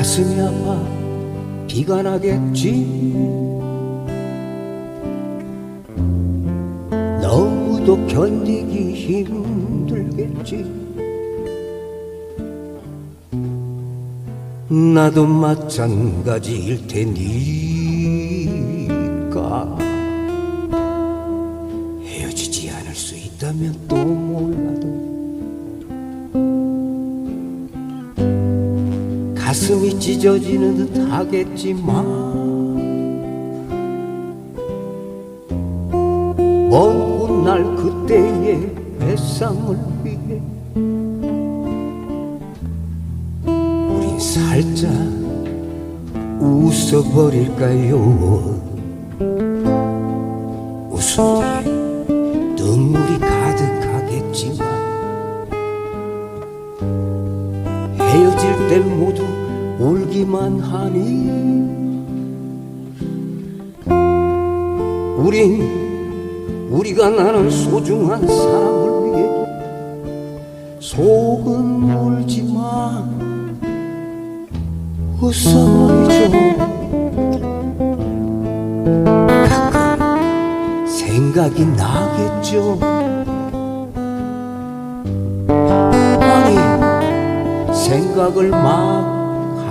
가슴이 아파. 비가 나겠지? 너무도 견디기 힘들겠지? 나도 마찬가지일 테니 가슴이 찢어지는 듯 하겠지만 먼 훗날 그때의 배상을 위해 우린 살짝 웃어버릴까요? 웃음 뒤에 눈물이 가득하겠지만 헤어질 땐 모두 울기만 하니 우린 우리가 나는 소중한 사람을 위해 속은 울지만 웃어버리죠. 가끔 생각이 나겠죠. 아니 생각을 막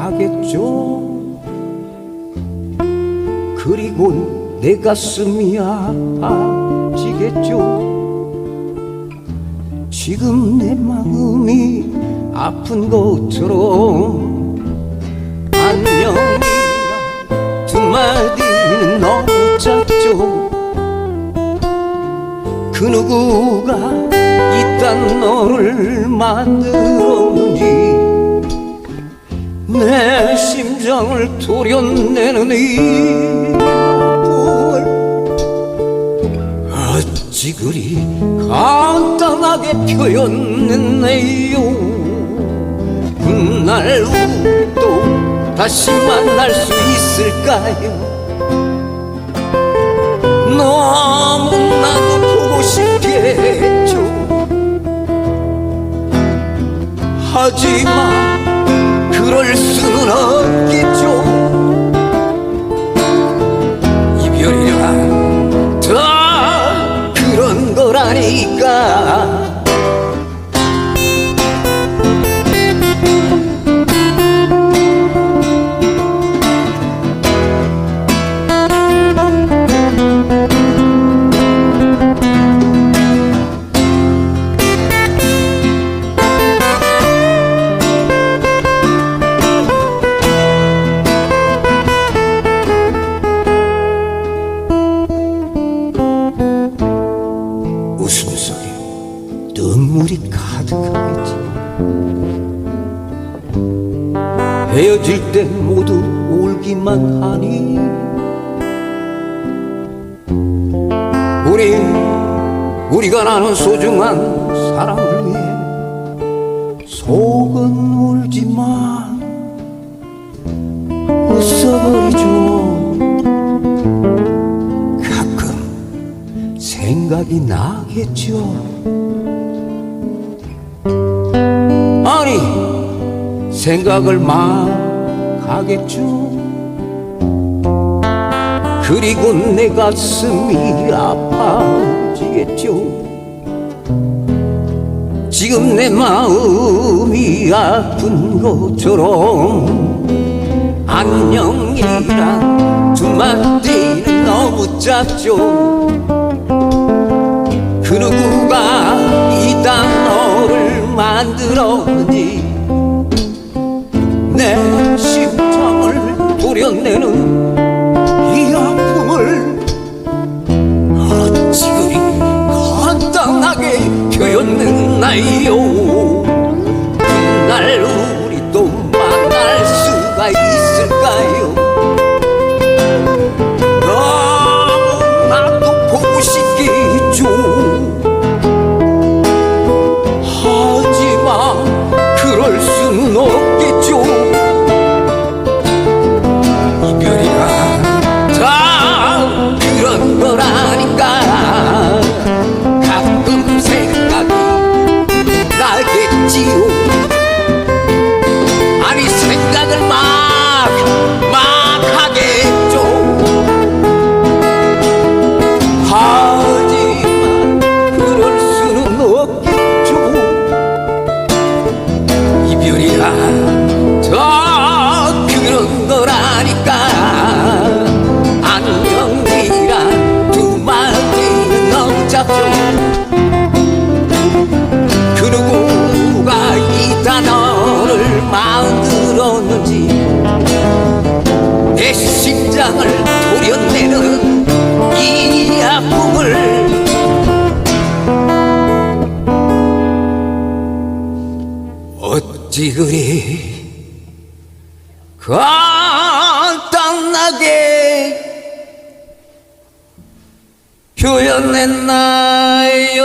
하겠죠. 그리고 내 가슴이 아파지겠죠. 지금 내 마음이 아픈 것처럼 안녕이란 두 마디는 너무 작죠. 그 누구가 이딴 너를 만들었는지 내 심장을 도려내는 이 아픔을 어찌 그리 간단하게 표현했네요 훗날 또 다시 만날 수 있을까요? 너무나도 보고 싶겠죠. 하지만 눈물이 가득하겠지만 헤어질 땐 모두 울기만 하니 우린 우리가 나눈 소중한 사랑을 위해 속은 울지만 웃어버리죠 가끔 생각이 나겠죠. 생각을 막 하겠죠. 그리고 내 가슴이 아파지겠죠. 지금 내 마음이 아픈 것처럼 안녕이란 두 마디는 너무 작죠. 그 누구가 이 단어를 만들었는 심장을 저 그런 거라니까. 안경이란 두 마디는 넘잡죠. 그리고 누가 이 단어를 만들었는지 내 심장을 도려내는 어찌 그리 간단하게 표현했나요?